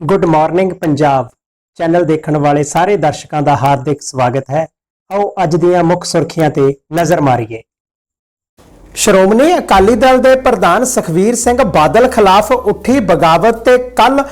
Good morning Punjab channel ਦੇਖਣ ਵਾਲੇ ਸਾਰੇ ਦਰਸ਼ਕਾਂ ਦਾ ਹਾਰਦਿਕ ਸਵਾਗਤ ਹੈ। ਆਓ ਅੱਜ ਦੀਆਂ ਮੁੱਖ ਸੁਰਖੀਆਂ ਤੇ ਨਜ਼ਰ ਮਾਰੀਏ। ਸ਼੍ਰੋਮਣੀ ਅਕਾਲੀ ਦਲ ਦੇ ਪ੍ਰਧਾਨ ਸੁਖਵੀਰ ਸਿੰਘ ਬਾਦਲ ਖਿਲਾਫ ਉੱਠੀ ਬਗਾਵਤ ਤੇ ਕੱਲ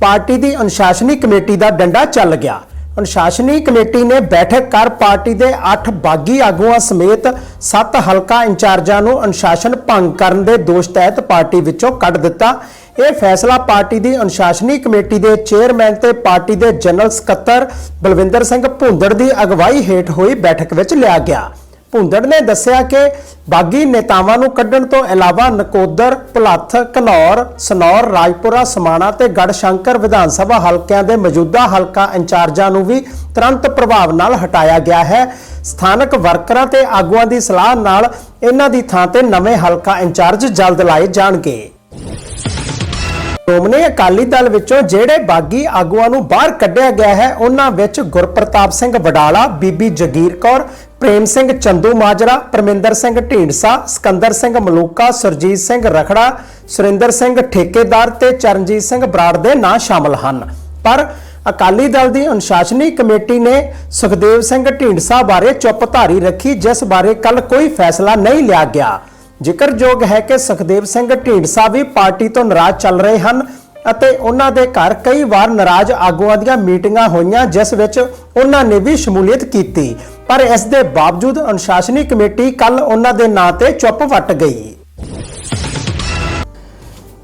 ਪਾਰਟੀ ਦੀ ਅਨੁਸ਼ਾਸਨੀ ਕਮੇਟੀ ਦਾ ਡੰਡਾ ਚੱਲ ਗਿਆ। ਅਨੁਸ਼ਾਸਨੀ ਕਮੇਟੀ ਨੇ ਬੈਠਕ ਕਰ ਪਾਰਟੀ ਦੇ 8 ਬਾਗੀ ਆਗੂਆਂ ਸਮੇਤ 7 ਹਲਕਾ ਇੰਚਾਰਜਾਂ ਨੂੰ ਅਨੁਸ਼ਾਸਨ ਭੰਗ ਕਰਨ ਦੇ ਦੋਸ਼ ਤਹਿਤ ਪਾਰਟੀ ਵਿੱਚੋਂ ਕੱਢ ਦਿੱਤਾ। ਇਹ ਫੈਸਲਾ ਪਾਰਟੀ ਦੀ ਅਨੁਸ਼ਾਸਨੀ ਕਮੇਟੀ ਦੇ ਚੇਅਰਮੈਨ ਤੇ ਪਾਰਟੀ ਦੇ ਜਨਰਲ ਸਕੱਤਰ ਬਲਵਿੰਦਰ ਸਿੰਘ ਭੁੰਦੜ ਦੀ ਅਗਵਾਈ ਹੇਠ ਹੋਈ ਬੈਠਕ ਵਿੱਚ ਲਿਆ ਗਿਆ। ਭੁੰਦੜ ਨੇ ਦੱਸਿਆ ਕਿ ਬਾਗੀ ਨੇਤਾਵਾਂ ਨੂੰ ਕੱਢਣ ਤੋਂ ਇਲਾਵਾ ਨਕੋਦਰ, ਭੁਲੱਥ, ਘਨੌਰ, ਸਨੌਰ, ਰਾਜਪੁਰਾ, ਸਮਾਣਾ ਤੇ ਗੜਸ਼ੰਕਰ ਵਿਧਾਨ ਸਭਾ ਹਲਕਿਆਂ ਦੇ ਮੌਜੂਦਾ ਹਲਕਾ ਇੰਚਾਰਜਾਂ ਨੂੰ ਵੀ ਤੁਰੰਤ ਪ੍ਰਭਾਵ ਨਾਲ ਹਟਾਇਆ ਗਿਆ ਹੈ। ਸਥਾਨਕ ਵਰਕਰਾਂ ਤੇ ਆਗੂਆਂ ਦੀ ਸਲਾਹ ਨਾਲ ਇਹਨਾਂ ਦੀ ਥਾਂ ਤੇ ਨਵੇਂ ਹਲਕਾ ਇੰਚਾਰਜ ਜਲਦ ਲਾਏ ਜਾਣਗੇ। ਸ਼੍ਰੋਮਣੀ ਅਕਾਲੀ ਦਲ ਵਿੱਚੋਂ ਜਿਹੜੇ ਬਾਗੀ ਆਗੂਆਂ ਨੂੰ ਬਾਹਰ ਕੱਢਿਆ ਗਿਆ ਹੈ, ਉਹਨਾਂ ਵਿੱਚ ਗੁਰਪ੍ਰਤਾਪ ਸਿੰਘ ਵਡਾਲਾ, ਬੀਬੀ ਜਗੀਰ ਕੌਰ, ਪ੍ਰੇਮ ਸਿੰਘ ਚੰਦੂ ਮਾਜਰਾ, ਪਰਮਿੰਦਰ ਸਿੰਘ ਢੀਂਡਸਾ, ਸਕੰਦਰ ਸਿੰਘ ਮਲੂਕਾ, ਸੁਰਜੀਤ ਸਿੰਘ ਰਖੜਾ, ਸੁਰਿੰਦਰ ਸਿੰਘ ਠੇਕੇਦਾਰ ਤੇ ਚਰਨਜੀਤ ਸਿੰਘ ਬਰਾੜ ਦੇ ਨਾਂ ਸ਼ਾਮਲ ਹਨ। ਪਰ ਅਕਾਲੀ ਦਲ ਦੀ ਅਨੁਸ਼ਾਸਨੀ ਕਮੇਟੀ ਨੇ ਸੁਖਦੇਵ ਸਿੰਘ ਢੀਂਡਸਾ ਬਾਰੇ ਚੁੱਪ ਧਾਰੀ ਰੱਖੀ, ਜਿਸ ਬਾਰੇ ਕੱਲ ਕੋਈ ਫੈਸਲਾ ਨਹੀਂ ਲਿਆ ਗਿਆ। ਜ਼ਿਕਰਯੋਗ ਹੈ ਕਿ ਸੁਖਦੇਵ ਸਿੰਘ ਢੀਂਡਸਾ ਵੀ ਪਾਰਟੀ ਤੋਂ ਨਾਰਾਜ਼ ਚੱਲ ਰਹੇ ਹਨ ਅਤੇ ਉਹਨਾਂ ਦੇ ਘਰ ਕਈ ਵਾਰ ਨਾਰਾਜ਼ ਆਗੂਆਂ ਦੀਆਂ ਮੀਟਿੰਗਾਂ ਹੋਈਆਂ, ਜਿਸ ਵਿੱਚ ਉਹਨਾਂ ਨੇ ਵੀ ਸ਼ਮੂਲੀਅਤ ਕੀਤੀ। ਪਰ ਇਸ ਦੇ ਬਾਵਜੂਦ ਅਨੁਸ਼ਾਸਨੀ ਕਮੇਟੀ ਕੱਲ ਉਹਨਾਂ ਦੇ ਨਾਂ ਤੇ ਚੁੱਪ ਵੱਟ ਗਈ।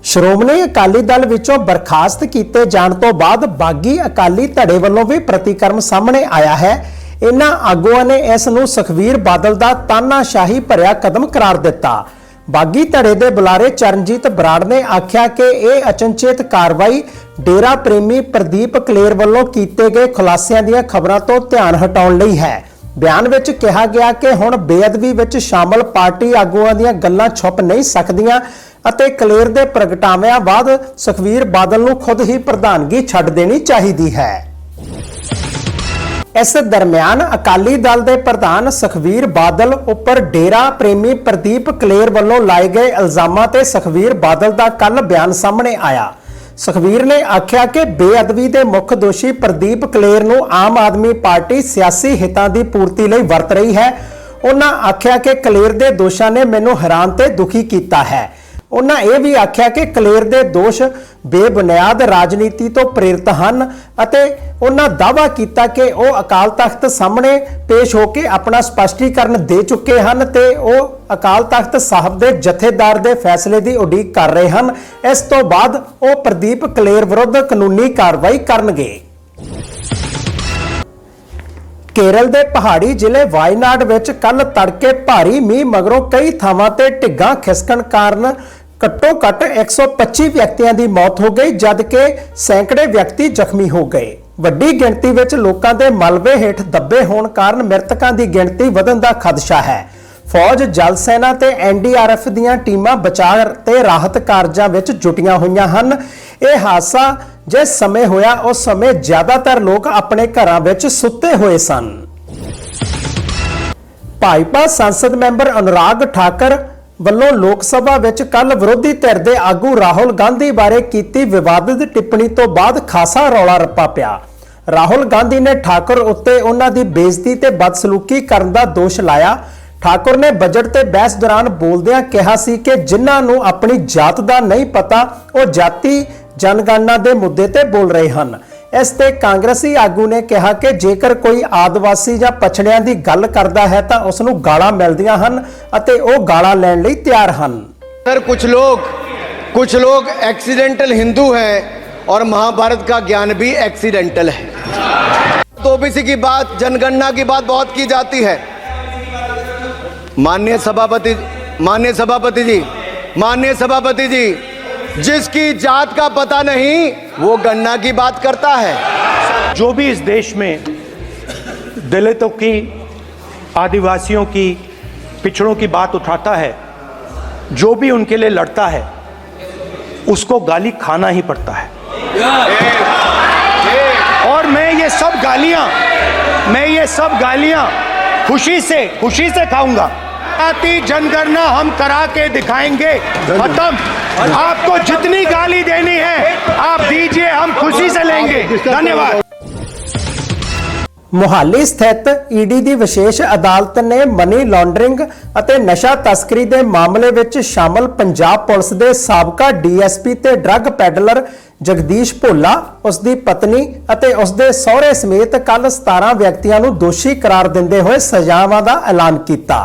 ਸ਼੍ਰੋਮਣੀ ਅਕਾਲੀ ਦਲ ਵਿੱਚੋਂ ਬਰਖਾਸਤ ਕੀਤੇ ਜਾਣ ਤੋਂ ਬਾਅਦ ਬਾਗੀ ਅਕਾਲੀ ਧੜੇ ਵੱਲੋਂ ਵੀ ਪ੍ਰਤੀਕਰਮ ਸਾਹਮਣੇ ਆਇਆ ਹੈ। ਇਹਨਾਂ ਆਗੂਆਂ ਨੇ ਇਸ ਨੂੰ ਸੁਖਵੀਰ ਬਾਦਲ ਦਾ ਤਾਨਾਸ਼ਾਹੀ ਭਰਿਆ ਕਦਮ ਕਰਾਰ ਦਿੱਤਾ। ਬਾਗੀ ਧੜੇ ਦੇ ਬੁਲਾਰੇ ਚਰਨਜੀਤ ਬਰਾੜ ਨੇ ਆਖਿਆ ਕਿ ਇਹ ਅਚਨਚੇਤ ਕਾਰਵਾਈ ਡੇਰਾ ਪ੍ਰੇਮੀ ਪ੍ਰਦੀਪ ਕਲੇਰ ਵੱਲੋਂ ਕੀਤੇ ਗਏ ਖੁਲਾਸਿਆਂ ਦੀਆਂ ਖਬਰਾਂ ਤੋਂ ਧਿਆਨ ਹਟਾਉਣ ਲਈ ਹੈ। ਬਿਆਨ ਵਿੱਚ ਕਿਹਾ ਗਿਆ ਕਿ ਹੁਣ ਬੇਅਦਬੀ ਵਿੱਚ ਸ਼ਾਮਲ ਪਾਰਟੀ ਆਗੂਆਂ ਦੀਆਂ ਗੱਲਾਂ ਛੁਪ ਨਹੀਂ ਸਕਦੀਆਂ ਅਤੇ ਕਲੇਰ ਦੇ ਪ੍ਰਗਟਾਵਿਆਂ ਬਾਅਦ ਸੁਖਵੀਰ ਬਾਦਲ ਨੂੰ ਖੁਦ ਹੀ ਪ੍ਰਧਾਨਗੀ ਛੱਡ ਦੇਣੀ ਚਾਹੀਦੀ ਹੈ। ਇਸ ਦਰਮਿਆਨ ਅਕਾਲੀ ਦਲ ਦੇ ਪ੍ਰਧਾਨ ਸੁਖਵੀਰ ਬਾਦਲ ਉੱਪਰ ਡੇਰਾ ਪ੍ਰੇਮੀ ਪ੍ਰਦੀਪ ਕਲੇਰ ਵੱਲੋਂ ਲਾਏ ਗਏ ਇਲਜ਼ਾਮਾਂ ਤੇ ਸੁਖਵੀਰ ਬਾਦਲ ਦਾ ਕੱਲ ਬਿਆਨ ਸਾਹਮਣੇ ਆਇਆ। ਸੁਖਵੀਰ ਨੇ ਆਖਿਆ ਕਿ ਬੇਅਦਬੀ ਦੇ ਮੁੱਖ ਦੋਸ਼ੀ ਪ੍ਰਦੀਪ ਕਲੇਰ ਨੂੰ ਆਮ ਆਦਮੀ ਪਾਰਟੀ ਸਿਆਸੀ ਹਿੱਤਾਂ ਦੀ ਪੂਰਤੀ ਲਈ ਵਰਤ ਰਹੀ ਹੈ। ਉਹਨਾਂ ਆਖਿਆ ਕਿ ਕਲੇਰ ਦੇ ਦੋਸ਼ਾਂ ਨੇ ਮੈਨੂੰ ਹੈਰਾਨ ਤੇ ਦੁਖੀ ਕੀਤਾ ਹੈ। ਉਹਨਾਂ ਇਹ ਵੀ ਆਖਿਆ ਕਿ ਕਲੇਰ ਦੇ ਦੋਸ਼ ਬੇਬੁਨਿਆਦ ਰਾਜਨੀਤੀ ਤੋਂ ਪ੍ਰੇਰਿਤ ਹਨ ਅਤੇ ਉਹਨਾਂ ਦਾਅਵਾ ਕੀਤਾ ਕਿ ਉਹ ਅਕਾਲ ਤਖਤ ਸਾਹਮਣੇ ਪੇਸ਼ ਹੋ ਕੇ ਆਪਣਾ ਸਪਸ਼ਟੀਕਰਨ ਦੇ ਚੁੱਕੇ ਹਨ ਤੇ ਉਹ ਅਕਾਲ ਤਖਤ ਸਾਹਿਬ ਦੇ ਜਥੇਦਾਰ ਦੇ ਫੈਸਲੇ ਦੀ ਉਡੀਕ ਕਰ ਰਹੇ ਹਨ। ਇਸ ਤੋਂ ਬਾਅਦ ਉਹ ਪ੍ਰਦੀਪ ਕਲੇਰ ਵਿਰੁੱਧ ਕਾਨੂੰਨੀ ਕਾਰਵਾਈ ਕਰਨਗੇ। ਕੇਰਲ ਦੇ ਪਹਾੜੀ ਜ਼ਿਲ੍ਹੇ ਵਾਇਨਾਡ ਵਿੱਚ ਕੱਲ ਤੜਕੇ ਭਾਰੀ ਮੀਂਹ ਮਗਰੋਂ ਕਈ ਥਾਵਾਂ ਤੇ ਢਿੱਗਾਂ ਖਿਸਕਣ ਕਾਰਨ ਘੱਟੋ ਘੱਟ 125 ਵਿਅਕਤੀਆਂ ਦੀ ਮੌਤ ਹੋ ਗਈ, ਜਦਕਿ ਸੈਂਕੜੇ ਵਿਅਕਤੀ ਜ਼ਖਮੀ ਹੋ ਗਏ। ਵੱਡੀ ਗਿਣਤੀ ਵਿੱਚ ਲੋਕਾਂ ਦੇ ਮਲਬੇ ਹੇਠ ਦੱਬੇ ਹੋਣ ਕਾਰਨ ਮ੍ਰਿਤਕਾਂ ਦੀ ਗਿਣਤੀ ਵਧਣ ਦਾ ਖਦਸ਼ਾ ਹੈ। ਫੌਜ, ਜਲ ਸੈਨਾ ਤੇ ਐਨਡੀਆਰਐਫ ਦੀਆਂ ਟੀਮਾਂ ਬਚਾਅ ਤੇ ਰਾਹਤ ਕਾਰਜਾਂ ਵਿੱਚ ਜੁਟੀਆਂ ਹੋਈਆਂ ਹਨ। ਇਹ ਹਾਦਸਾ ਜਿਸ ਸਮੇਂ ਹੋਇਆ, ਉਸ ਸਮੇਂ ਜ਼ਿਆਦਾਤਰ ਲੋਕ ਆਪਣੇ ਘਰਾਂ ਵਿੱਚ ਸੁੱਤੇ ਹੋਏ ਸਨ। ਭਾਜਪਾ ਸੰਸਦ ਮੈਂਬਰ ਅਨੁਰਾਗ ਠਾਕਰ ਵੱਲੋਂ ਲੋਕ ਸਭਾ ਵਿੱਚ ਕੱਲ ਵਿਰੋਧੀ ਧਿਰ ਦੇ ਆਗੂ ਰਾਹੁਲ ਗਾਂਧੀ ਬਾਰੇ ਕੀਤੀ ਵਿਵਾਦਿਤ ਟਿੱਪਣੀ ਤੋਂ ਬਾਅਦ ਖਾਸਾ ਰੌਲਾ ਰੱਪਾ ਪਿਆ। ਰਾਹੁਲ ਗਾਂਧੀ ਨੇ ਠਾਕੁਰ ਉੱਤੇ ਉਹਨਾਂ ਦੀ ਬੇਇੱਜ਼ਤੀ ਤੇ ਬਦਸਲੂਕੀ ਕਰਨ ਦਾ ਦੋਸ਼ ਲਾਇਆ। ਠਾਕੁਰ ਨੇ ਬਜਟ ਤੇ ਬਹਿਸ ਦੌਰਾਨ ਬੋਲਦਿਆਂ ਕਿਹਾ ਸੀ ਕਿ ਜਿਨ੍ਹਾਂ ਨੂੰ ਆਪਣੀ ਜਾਤ ਦਾ ਨਹੀਂ ਪਤਾ, ਉਹ ਜਾਤੀ ਜਨਗਣਨਾ ਦੇ ਮੁੱਦੇ ਤੇ ਬੋਲ ਰਹੇ ਹਨ। ਇਸ ਤੇ ਕਾਂਗਰਸੀ ਆਗੂ ਨੇ ਕਿਹਾ ਕਿ ਜੇਕਰ ਕੋਈ ਆਦਿਵਾਸੀ ਜਾਂ ਪਛੜਿਆਂ ਦੀ ਗੱਲ ਕਰਦਾ ਹੈ ਤਾਂ ਉਸ ਨੂੰ ਗਾਲਾਂ ਮਿਲਦੀਆਂ ਹਨ ਅਤੇ ਉਹ ਗਾਲਾਂ ਲੈਣ ਲਈ ਤਿਆਰ ਹਨ सर कुछ लोग कुछ लोग एक्सीडेंटल हिंदू हैं और महाभारत का ज्ञान भी एक्सीडेंटल है तो ओबीसी की बात जनगणना की बात बहुत की जाती है माननीय सभापति माननीय सभापति जी माननीय सभापति जी जिसकी जात का पता नहीं वो गणना की बात करता है। जो भी इस देश में दलितों की आदिवासियों की पिछड़ों की बात उठाता है जो भी उनके लिए लड़ता है उसको गाली खाना ही पड़ता है। और मैं ये सब गालियाँ मैं ये सब गालियाँ खुशी से खुशी से खाऊँगा। जाति जनगणना हम करा के दिखाएँगे। खत्म। आपको जितनी गाली देनी है आप दीजिए हम खुशी से लेंगे धन्यवाद ਮੁਹਾਲੀ ਸਥਿਤ ਈਡੀ ਦੀ ਵਿਸ਼ੇਸ਼ ਅਦਾਲਤ ਨੇ ਮਨੀ ਲਾਂਡਰਿੰਗ ਅਤੇ ਨਸ਼ਾ ਤਸਕਰੀ ਦੇ ਮਾਮਲੇ ਵਿੱਚ ਸ਼ਾਮਲ ਪੰਜਾਬ ਪੁਲਿਸ ਦੇ ਸਾਬਕਾ ਡੀਐਸਪੀ ਤੇ ਡਰੱਗ ਪੈਡਲਰ ਜਗਦੀਸ਼ ਭੋਲਾ ਉਸ ਦੀ ਪਤਨੀ ਅਤੇ ਉਸ ਦੇ ਸਹੁਰੇ ਸਮੇਤ ਕੱਲ 17 ਵਿਅਕਤੀਆਂ ਨੂੰ ਦੋਸ਼ੀ ਕਰਾਰ ਦਿੰਦੇ ਹੋਏ ਸਜ਼ਾਵਾਂ ਦਾ ਐਲਾਨ ਕੀਤਾ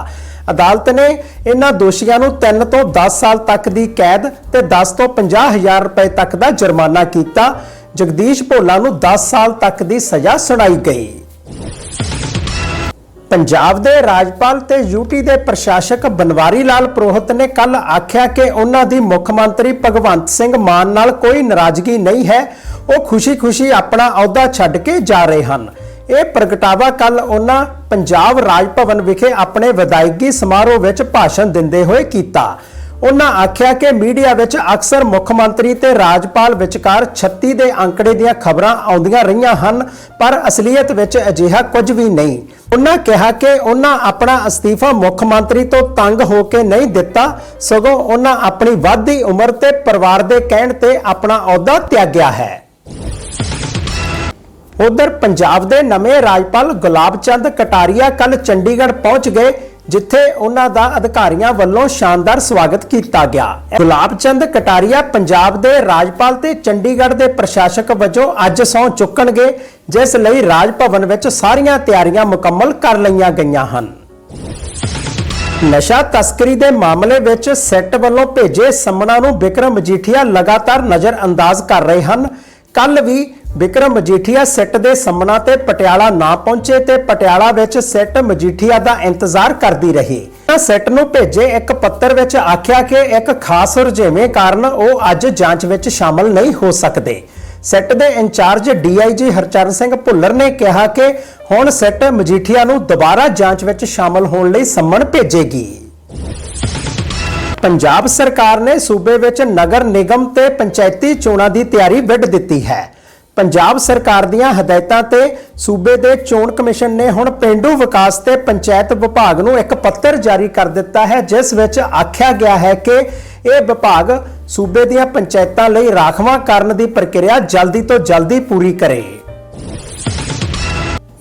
ਅਦਾਲਤ ਨੇ ਇਹਨਾਂ ਦੋਸ਼ੀਆਂ ਨੂੰ 3 ਤੋਂ 10 ਸਾਲ ਤੱਕ ਦੀ ਕੈਦ ਤੇ 10 ਤੋਂ 50 ਹਜ਼ਾਰ ਰੁਪਏ ਤੱਕ ਦਾ ਜੁਰਮਾਨਾ ਕੀਤਾ। ਜਗਦੀਸ਼ ਭੋਲਾ ਨੂੰ 10 ਸਾਲ ਤੱਕ ਦੀ ਸਜ਼ਾ ਸੁਣਾਈ ਗਈ। ਪੰਜਾਬ ਦੇ ਰਾਜਪਾਲ ਤੇ ਯੂਟੀ ਦੇ ਪ੍ਰਸ਼ਾਸਕ ਬਨਵਾਰੀ ਲਾਲ ਪ੍ਰੋਹਤ ਨੇ ਕੱਲ ਆਖਿਆ ਕਿ ਉਹਨਾਂ ਦੀ ਮੁੱਖ ਮੰਤਰੀ ਭਗਵੰਤ ਸਿੰਘ ਮਾਨ ਨਾਲ ਕੋਈ ਨਾਰਾਜ਼ਗੀ ਨਹੀਂ ਹੈ। ਉਹ ਖੁਸ਼ੀ-ਖੁਸ਼ੀ ਆਪਣਾ ਅਹੁਦਾ ਛੱਡ ਕੇ ਜਾ ਰਹੇ ਹਨ। ਇਹ ਪ੍ਰਗਟਾਵਾ ਕੱਲ ਉਹਨਾਂ ਪੰਜਾਬ ਰਾਜ ਭਵਨ ਵਿਖੇ ਆਪਣੇ ਵਿਦਾਇਗੀ ਸਮਾਰੋਹ ਵਿੱਚ ਭਾਸ਼ਣ ਦਿੰਦੇ ਹੋਏ ਕੀਤਾ। ਉਹਨਾਂ ਆਖਿਆ ਕਿ ਮੀਡੀਆ ਵਿੱਚ ਅਕਸਰ ਮੁੱਖ ਮੰਤਰੀ ਤੇ ਰਾਜਪਾਲ ਵਿਚਕਾਰ 36 ਦੇ ਅੰਕੜੇ ਦੀਆਂ ਖਬਰਾਂ ਆਉਂਦੀਆਂ ਰਹੀਆਂ ਹਨ, ਪਰ ਅਸਲੀਅਤ ਵਿੱਚ ਅਜਿਹਾ ਕੁਝ ਵੀ ਨਹੀਂ। ਉਹਨਾਂ ਕਿਹਾ ਕਿ ਉਹਨਾਂ ਆਪਣਾ ਅਸਤੀਫਾ ਮੁੱਖ ਮੰਤਰੀ ਤੋਂ ਤੰਗ ਹੋ ਕੇ ਨਹੀਂ ਦਿੱਤਾ, ਸਗੋਂ ਉਹਨਾਂ ਆਪਣੀ ਵੱਧਦੀ ਉਮਰ ਤੇ ਪਰਿਵਾਰ ਦੇ ਕਹਿਣ ਤੇ ਆਪਣਾ ਅਹੁਦਾ ਤਿਆਗਿਆ ਹੈ। ਉਧਰ ਪੰਜਾਬ ਦੇ ਨਵੇਂ ਰਾਜਪਾਲ ਗੁਲਾਬ ਚੰਦ ਕਟਾਰੀਆ ਕੱਲ ਚੰਡੀਗੜ੍ਹ ਪਹੁੰਚ ਗਏ, ਜਿੱਥੇ ਉਹਨਾਂ ਦਾ ਅਧਿਕਾਰੀਆਂ ਵੱਲੋਂ ਸ਼ਾਨਦਾਰ ਸਵਾਗਤ ਕੀਤਾ ਗਿਆ। ਗੁਲਾਬ ਚੰਦ ਕਟਾਰੀਆ ਪੰਜਾਬ ਦੇ ਰਾਜਪਾਲ ਤੇ ਚੰਡੀਗੜ੍ਹ ਦੇ ਪ੍ਰਸ਼ਾਸਕ ਵਜੋਂ ਅੱਜ ਸਹੁੰ ਚੁੱਕਣਗੇ, ਜਿਸ ਲਈ ਰਾਜ ਭਵਨ ਵਿੱਚ ਸਾਰੀਆਂ ਤਿਆਰੀਆਂ ਮੁਕੰਮਲ ਕਰ ਲਈਆਂ ਗਈਆਂ ਹਨ। ਨਸ਼ਾ ਤਸਕਰੀ ਦੇ ਮਾਮਲੇ ਵਿੱਚ ਸੈੱਟ ਵੱਲੋਂ ਭੇਜੇ ਸੰਮਣਾ ਨੂੰ ਵਿਕਰਮ ਮਜੀਠੀਆ ਲਗਾਤਾਰ ਨਜ਼ਰ ਅੰਦਾਜ਼ ਕਰ ਰਹੇ ਹਨ। ਕੱਲ ਵੀ ਵਿਕਰਮ ਮਜੀਠੀਆ ਸੈੱਟ ਦੇ ਸੰਮਣਾ ਤੇ ਪਟਿਆਲਾ ਨਾ ਪਹੁੰਚੇ ਤੇ ਪਟਿਆਲਾ ਵਿੱਚ ਸੈੱਟ ਮਜੀਠੀਆ ਦਾ ਇੰਤਜ਼ਾਰ ਕਰਦੀ ਰਹੀ। ਤਾਂ ਸੈੱਟ ਨੂੰ ਭੇਜੇ ਇੱਕ ਪੱਤਰ ਵਿੱਚ ਆਖਿਆ ਕਿ ਇੱਕ ਖਾਸ ਰੁਝੇਵੇਂ ਕਾਰਨ ਉਹ ਅੱਜ ਜਾਂਚ ਵਿੱਚ ਸ਼ਾਮਲ ਨਹੀਂ ਹੋ ਸਕਦੇ। ਸੈੱਟ ਦੇ in charge DIG Harcharan Singh Bhullar ਨੇ ਕਿਹਾ ਕਿ ਹੁਣ ਸੈੱਟ ਮਜੀਠੀਆ ਨੂੰ ਦੁਬਾਰਾ ਜਾਂਚ ਵਿੱਚ ਸ਼ਾਮਲ ਹੋਣ ਲਈ ਸੰਮਣ ਭੇਜੇਗੀ। ਪੰਜਾਬ ਸਰਕਾਰ ਨੇ ਸੂਬੇ ਵਿੱਚ ਨਗਰ ਨਿਗਮ ਤੇ ਪੰਚਾਇਤੀ ਚੋਣਾਂ ਦੀ ਤਿਆਰੀ ਵਿੱਢ ਦਿੱਤੀ ਹੈ। ਪੰਜਾਬ ਸਰਕਾਰ ਦੀਆਂ ਹਦਾਇਤਾਂ ਤੇ ਸੂਬੇ ਦੇ ਚੋਣ ਕਮਿਸ਼ਨ ਨੇ ਹੁਣ ਪਿੰਡੂ ਵਿਕਾਸ ਤੇ ਪੰਚਾਇਤ ਵਿਭਾਗ ਨੂੰ ਇੱਕ ਪੱਤਰ ਜਾਰੀ ਕਰ ਦਿੱਤਾ ਹੈ, ਜਿਸ ਵਿੱਚ ਆਖਿਆ ਗਿਆ ਹੈ ਕਿ ਇਹ ਵਿਭਾਗ ਸੂਬੇ ਦੀਆਂ ਪੰਚਾਇਤਾਂ ਲਈ ਰਾਖਵਾਂ ਕਰਨ ਦੀ ਪ੍ਰਕਿਰਿਆ ਜਲਦੀ ਤੋਂ ਜਲਦੀ ਪੂਰੀ ਕਰੇ।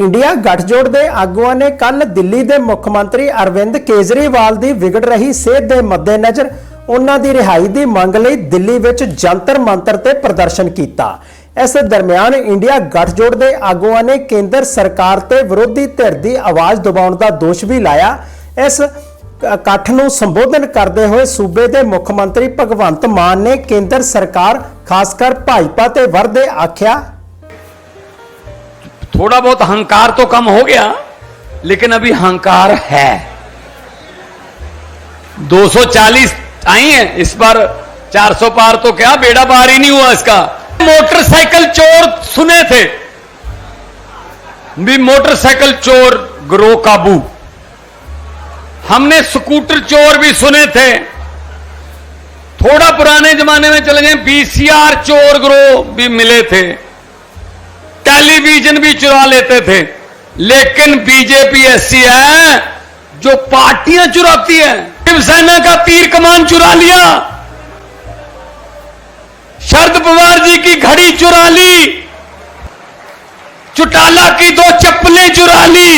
ਇੰਡੀਆ ਗੱਠਜੋੜ ਦੇ ਆਗੂਆਂ ਨੇ ਕੱਲ ਦਿੱਲੀ ਦੇ ਮੁੱਖ ਮੰਤਰੀ ਅਰਵਿੰਦ ਕੇਜਰੀਵਾਲ ਦੀ ਵਿਗੜ ਰਹੀ ਸਿਹਤ ਦੇ ਮੱਦੇਨਜ਼ਰ ਉਹਨਾਂ ਦੀ ਰਿਹਾਈ ਦੀ ਮੰਗ ਲਈ ਦਿੱਲੀ ਵਿੱਚ ਜੰਤਰ ਮੰਤਰ ਤੇ ਪ੍ਰਦਰਸ਼ਨ ਕੀਤਾ। ਇਸ ਦਰਮਿਆਨ ਇੰਡੀਆ ਗੱਠਜੋੜ ਦੇ ਆਗੂਆਂ ਨੇ ਕੇਂਦਰ ਸਰਕਾਰ ਤੇ ਵਿਰੋਧੀ ਧਿਰ ਦੀ ਆਵਾਜ਼ ਦਬਾਉਣ ਦਾ ਦੋਸ਼ ਵੀ ਲਾਇਆ ਇਸ ਇਕੱਠ ਨੂੰ ਸੰਬੋਧਨ ਕਰਦੇ ਹੋਏ ਸੂਬੇ ਦੇ ਮੁੱਖ ਮੰਤਰੀ ਭਗਵੰਤ ਮਾਨ ਨੇ ਕੇਂਦਰ ਸਰਕਾਰ ਖਾਸ ਕਰ ਭਾਜਪਾ ਤੇ ਵਰਦੇ ਆਖਿਆ थोड़ा बहुत अहंकार तो कम हो गया लेकिन अभी अहंकार है 240 आई है इस बार 400 पार तो क्या बेड़ा पार ही नहीं हुआ इसका मोटरसाइकिल चोर सुने थे। भी मोटरसाइकिल चोर ग्रोह काबू। हमने स्कूटर चोर भी सुने थे। थोड़ा पुराने जमाने में चले गए बीसीआर चोर ग्रोह भी मिले थे। टेलीविज़न भी चुरा लेते थे। लेकिन बीजेपी ऐसी है, जो पार्टियाँ चुराती है। शिवसेना का तीर कमान चुरा लिया। शरद पवार जी की घड़ी चुरा ली चुटाला की दो चप्पलें चुरा ली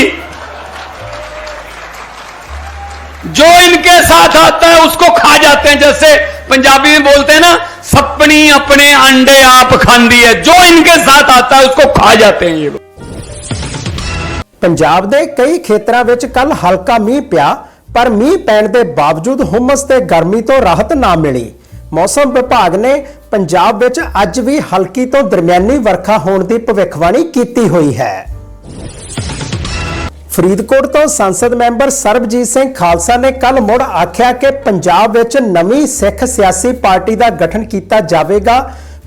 जो इनके साथ आता है उसको खा जाते हैं जैसे पंजाबी में बोलते हैं ना सपनी अपने अंडे आप खांदी है जो इनके साथ आता है उसको खा जाते हैं ये लोग ਪੰਜਾਬ ਦੇ ਕਈ ਖੇਤਰਾਂ ਵਿੱਚ ਕੱਲ ਹਲਕਾ ਮੀਂਹ ਪਿਆ ਪਰ ਮੀਂਹ ਪੈਣ ਦੇ ਬਾਵਜੂਦ ਹੁਮਸ ਤੇ ਗਰਮੀ ਤੋਂ ਰਾਹਤ ਨਾ ਮਿਲੀ ਮੌਸਮ ਵਿਭਾਗ ਨੇ ਪੰਜਾਬ ਵਿੱਚ ਅੱਜ ਵੀ ਹਲਕੀ ਤੋਂ ਦਰਮਿਆਨੀ ਵਰਖਾ ਹੋਣ ਦੀ ਭਵਿੱਖਬਾਣੀ ਕੀਤੀ ਹੋਈ ਹੈ। ਫਰੀਦਕੋਟ ਤੋਂ ਸੰਸਦ ਮੈਂਬਰ ਸਰਬਜੀਤ ਸਿੰਘ ਖਾਲਸਾ ਨੇ ਕੱਲ ਮੁੜ ਆਖਿਆ ਕਿ ਪੰਜਾਬ ਵਿੱਚ ਨਵੀਂ ਸਿੱਖ ਸਿਆਸੀ ਪਾਰਟੀ ਦਾ ਗਠਨ ਕੀਤਾ ਜਾਵੇਗਾ,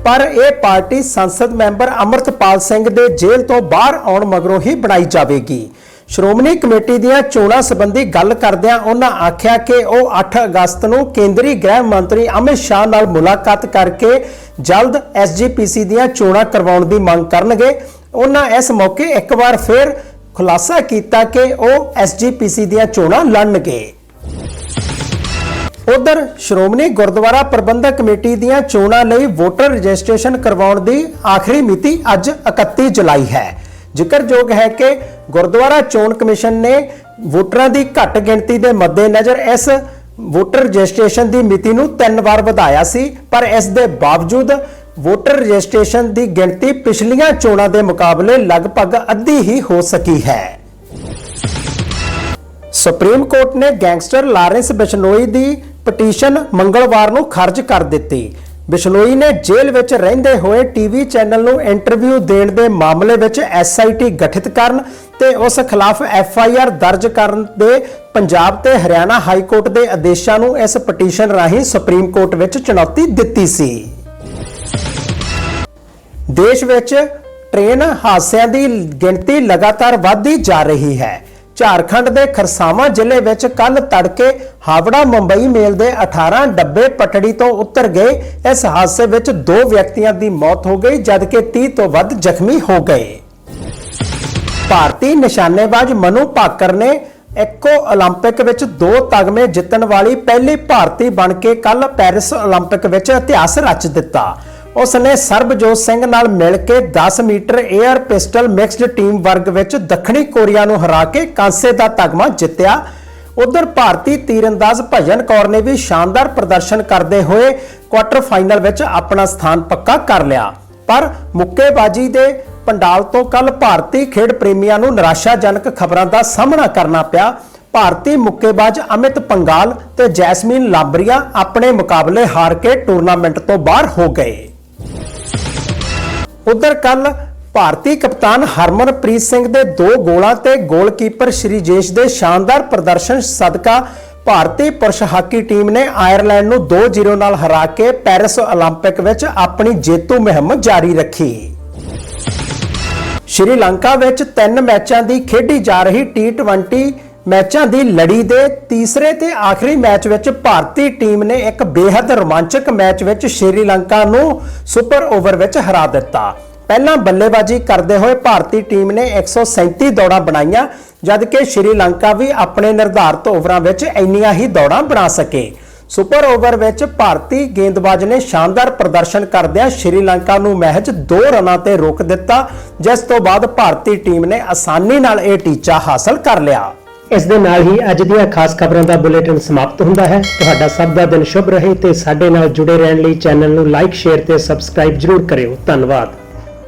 ਪਰ ਇਹ ਪਾਰਟੀ ਸੰਸਦ ਮੈਂਬਰ ਅਮਰਤਪਾਲ ਸਿੰਘ ਦੇ ਜੇਲ੍ਹ ਤੋਂ ਬਾਹਰ ਆਉਣ ਮਗਰੋਂ ਹੀ ਬਣਾਈ ਜਾਵੇਗੀ। ਸ਼੍ਰੋਮਣੀ ਕਮੇਟੀ ਦੀਆਂ ਚੋਣਾਂ ਸੰਬੰਧੀ ਗੱਲ ਕਰਦਿਆਂ ਉਹਨਾਂ ਆਖਿਆ ਕਿ ਉਹ 8 ਅਗਸਤ ਨੂੰ ਕੇਂਦਰੀ ਗ੍ਰਹਿ ਮੰਤਰੀ ਅਮਿਤ ਸ਼ਾਹ ਨਾਲ ਮੁਲਾਕਾਤ ਕਰਕੇ ਜਲਦ ਐਸਜੀਪੀਸੀ ਦੀਆਂ ਚੋਣਾਂ ਕਰਵਾਉਣ ਦੀ ਮੰਗ ਕਰਨਗੇ। ਉਹਨਾਂ ਇਸ ਮੌਕੇ ਇੱਕ ਵਾਰ ਫਿਰ ਖੁਲਾਸਾ ਕੀਤਾ ਕਿ ਉਹ ਐਸਜੀਪੀਸੀ ਦੀਆਂ ਚੋਣਾਂ ਲੜਨਗੇ। ਉਧਰ ਸ਼੍ਰੋਮਣੀ ਗੁਰਦੁਆਰਾ ਪ੍ਰਬੰਧਕ ਕਮੇਟੀ ਦੀਆਂ ਚੋਣਾਂ ਲਈ ਵੋਟਰ ਰਜਿਸਟ੍ਰੇਸ਼ਨ ਕਰਵਾਉਣ ਦੀ ਆਖਰੀ ਮਿਤੀ ਅੱਜ 31 ਜੁਲਾਈ ਹੈ। ਜ਼ਿਕਰਯੋਗ ਹੈ ਕਿ ਗੁਰਦੁਆਰਾ ਚੋਣ ਕਮਿਸ਼ਨ ਨੇ ਵੋਟਰਾਂ ਦੀ ਘੱਟ ਗਿਣਤੀ ਦੇ ਮੱਦੇਨਜ਼ਰ ਇਸ ਵੋਟਰ ਰਜਿਸਟ੍ਰੇਸ਼ਨ ਦੀ ਮਿਤੀ ਨੂੰ ਤਿੰਨ ਵਾਰ ਵਧਾਇਆ ਸੀ, ਪਰ ਇਸ ਦੇ ਬਾਵਜੂਦ ਵੋਟਰ ਰਜਿਸਟ੍ਰੇਸ਼ਨ ਦੀ ਗਿਣਤੀ ਪਿਛਲੀਆਂ ਚੋਣਾਂ ਦੇ ਮੁਕਾਬਲੇ ਲਗਭਗ ਅੱਧੀ ਹੀ ਹੋ ਸਕੀ ਹੈ। ਸੁਪਰੀਮ ਕੋਰਟ ਨੇ ਗੈਂਗਸਟਰ ਲਾਰੈਂਸ ਬਿਸ਼ਨੋਈ ਦੀ ਪਟੀਸ਼ਨ ਮੰਗਲਵਾਰ ਨੂੰ ਖਾਰਜ ਕਰ ਦਿੱਤੀ। ਬਿਸ਼ਨੋਈ ਨੇ ਜੇਲ੍ਹ ਵਿੱਚ ਰਹਿੰਦੇ ਹੋਏ ਟੀਵੀ ਚੈਨਲ ਨੂੰ ਇੰਟਰਵਿਊ ਦੇਣ ਦੇ ਮਾਮਲੇ ਵਿੱਚ ਐਸਆਈਟੀ ਗਠਿਤ ਕਰਨ ਤੇ ਉਸ ਖਿਲਾਫ ਐਫ ਆਈ ਆਰ ਦਰਜ ਕਰਨ ਦੇ ਪੰਜਾਬ ਤੇ ਹਰਿਆਣਾ ਹਾਈ ਕੋਰਟ ਦੇ ਆਦੇਸ਼ਾਂ ਨੂੰ ਇਸ ਪਟੀਸ਼ਨ ਰਾਹੀਂ ਸੁਪਰੀਮ ਕੋਰਟ ਵਿੱਚ ਚੁਣੌਤੀ ਦਿੱਤੀ ਸੀ। ਦੇਸ਼ ਵਿੱਚ ਟ੍ਰੇਨ ਹਾਦਸਿਆਂ ਦੀ ਗਿਣਤੀ ਲਗਾਤਾਰ ਵਧਦੀ ਜਾ ਰਹੀ ਹੈ। ਝਾਰਖੰਡ ਦੇ ਖਰਸਾਵਾਂ ਜ਼ਿਲ੍ਹੇ ਵਿੱਚ ਕੱਲ ਤੜਕੇ ਹਾਵੜਾ ਮੁੰਬਈ ਮੇਲ ਦੇ 18 ਡੱਬੇ ਪਟੜੀ ਤੋਂ ਉਤਰ ਗਏ। ਇਸ ਹਾਦਸੇ ਵਿੱਚ ਦੋ ਵਿਅਕਤੀਆਂ ਦੀ ਮੌਤ ਹੋ ਗਈ, ਜਦਕਿ 30 ਤੋਂ ਵੱਧ ਜ਼ਖਮੀ ਹੋ ਗਏ। ਭਾਰਤੀ ਨਿਸ਼ਾਨੇਬਾਜ਼ ਮਨੂ ਭਾਕਰ ਨੇ ਇੱਕੋ 올림픽 ਵਿੱਚ ਦੋ ਤਗਮੇ ਜਿੱਤਣ ਵਾਲੀ ਪਹਿਲੀ ਭਾਰਤੀ ਬਣ ਕੇ ਕੱਲ ਪੈਰਿਸ 올림픽 ਵਿੱਚ ਇਤਿਹਾਸ ਰਚ ਦਿੱਤਾ। ਉਸ ਨੇ ਸਰਬਜੋਤ ਸਿੰਘ ਨਾਲ ਮਿਲ ਕੇ 10 metre air pistol mixed team ਵਰਗ ਵਿੱਚ ਦੱਖਣੀ ਕੋਰੀਆ ਨੂੰ ਹਰਾ ਕੇ ਕਾਂਸੇ ਦਾ ਤਗਮਾ ਜਿੱਤਿਆ। ਉਧਰ ਭਾਰਤੀ ਤੀਰੰਦਾਜ਼ ਭਜਨ ਕੌਰ ਨੇ ਵੀ ਸ਼ਾਨਦਾਰ ਪ੍ਰਦਰਸ਼ਨ ਕਰਦੇ ਹੋਏ ਕੁਆਟਰ ਫਾਈਨਲ ਵਿੱਚ ਆਪਣਾ ਸਥਾਨ ਪੱਕਾ ਕਰ ਲਿਆ। ਪਰ ਮੁੱਕੇਬਾਜ਼ੀ ਦੇ ਪੰਡਾਲ ਤੋਂ ਕੱਲ ਭਾਰਤੀ ਖੇਡ ਪ੍ਰੇਮੀਆਂ ਨੂੰ ਨਿਰਾਸ਼ਾਜਨਕ ਖਬਰਾਂ ਦਾ ਸਾਹਮਣਾ ਕਰਨਾ ਪਿਆ ਭਾਰਤੀ ਮੁੱਕੇਬਾਜ਼ ਅਮਿਤ ਪੰਗਾਲ ਤੇ ਜੈਸਮੀਨ ਲਾਬਰੀਆ ਆਪਣੇ ਮੁਕਾਬਲੇ ਹਾਰ ਕੇ ਟੂਰਨਾਮੈਂਟ ਤੋਂ ਬਾਹਰ ਹੋ ਗਏ ਉਧਰ ਕੱਲ ਭਾਰਤੀ ਕਪਤਾਨ ਹਰਮਨਪ੍ਰੀਤ ਸਿੰਘ ਦੇ ਦੋ ਗੋਲਾਂ ਤੇ ਗੋਲਕੀਪਰ ਸ਼੍ਰੀਜੇਸ਼ ਦੇ ਸ਼ਾਨਦਾਰ ਪ੍ਰਦਰਸ਼ਨ ਸਦਕਾ ਭਾਰਤੀ ਪੁਰਸ਼ ਹਾਕੀ ਟੀਮ ਨੇ ਆਇਰਲੈਂਡ ਨੂੰ 2-0 ਨਾਲ ਹਰਾ ਕੇ ਪੈਰਿਸ 올림픽 ਵਿੱਚ ਆਪਣੀ ਜੇਤੂ ਮੁਹਿੰਮ ਜਾਰੀ ਰੱਖੀ ਸ਼੍ਰੀਲੰਕਾ ਵਿੱਚ ਤਿੰਨ ਮੈਚਾਂ ਦੀ ਖੇਡੀ ਜਾ ਰਹੀ T20 ਮੈਚਾਂ ਦੀ ਲੜੀ ਦੇ ਤੀਸਰੇ ਤੇ ਆਖਰੀ ਮੈਚ ਵਿੱਚ ਭਾਰਤੀ ਟੀਮ ਨੇ ਇੱਕ ਬੇहद ਰੋਮਾਂਚਕ ਮੈਚ ਵਿੱਚ ਸ਼੍ਰੀਲੰਕਾ ਨੂੰ ਸੁਪਰ ਓਵਰ ਵਿੱਚ ਹਰਾ ਦਿੱਤਾ। ਪਹਿਲਾਂ ਬੱਲੇਬਾਜ਼ੀ ਕਰਦੇ ਹੋਏ ਭਾਰਤੀ ਟੀਮ ਨੇ 137 ਦੌੜਾਂ ਬਣਾਈਆਂ, ਜਦਕਿ ਸ਼੍ਰੀਲੰਕਾ ਵੀ ਆਪਣੇ ਨਿਰਧਾਰਤ ਓਵਰਾਂ ਵਿੱਚ ਇੰਨੀਆਂ ਹੀ ਦੌੜਾਂ ਬਣਾ ਸਕੇ। ਸੁਪਰ ਓਵਰ ਵਿੱਚ ਭਾਰਤੀ ਗੇਂਦਬਾਜ਼ ਨੇ ਸ਼ਾਨਦਾਰ ਪ੍ਰਦਰਸ਼ਨ ਕਰਦਿਆਂ ਸ਼੍ਰੀਲੰਕਾ ਨੂੰ ਮਹਿਜ 2 ਰਨਾਂ ਤੇ ਰੋਕ ਦਿੱਤਾ, ਜਿਸ ਤੋਂ ਬਾਅਦ ਭਾਰਤੀ ਟੀਮ ਨੇ ਆਸਾਨੀ ਨਾਲ ਇਹ ਟੀਚਾ ਹਾਸਲ ਕਰ ਲਿਆ। ਇਸ ਦੇ ਨਾਲ ਹੀ ਅੱਜ ਦੀਆਂ ਖਾਸ ਖਬਰਾਂ ਦਾ ਬੁਲੇਟਿਨ ਸਮਾਪਤ ਹੁੰਦਾ ਹੈ। ਤੁਹਾਡਾ ਸਭ ਦਾ ਦਿਨ ਸ਼ੁਭ ਰਹੇ ਤੇ ਸਾਡੇ ਨਾਲ ਜੁੜੇ ਰਹਿਣ ਲਈ ਚੈਨਲ ਨੂੰ ਲਾਈਕ ਸ਼ੇਅਰ ਤੇ ਸਬਸਕ੍ਰਾਈਬ ਜਰੂਰ ਕਰਿਓ। ਧੰਨਵਾਦ।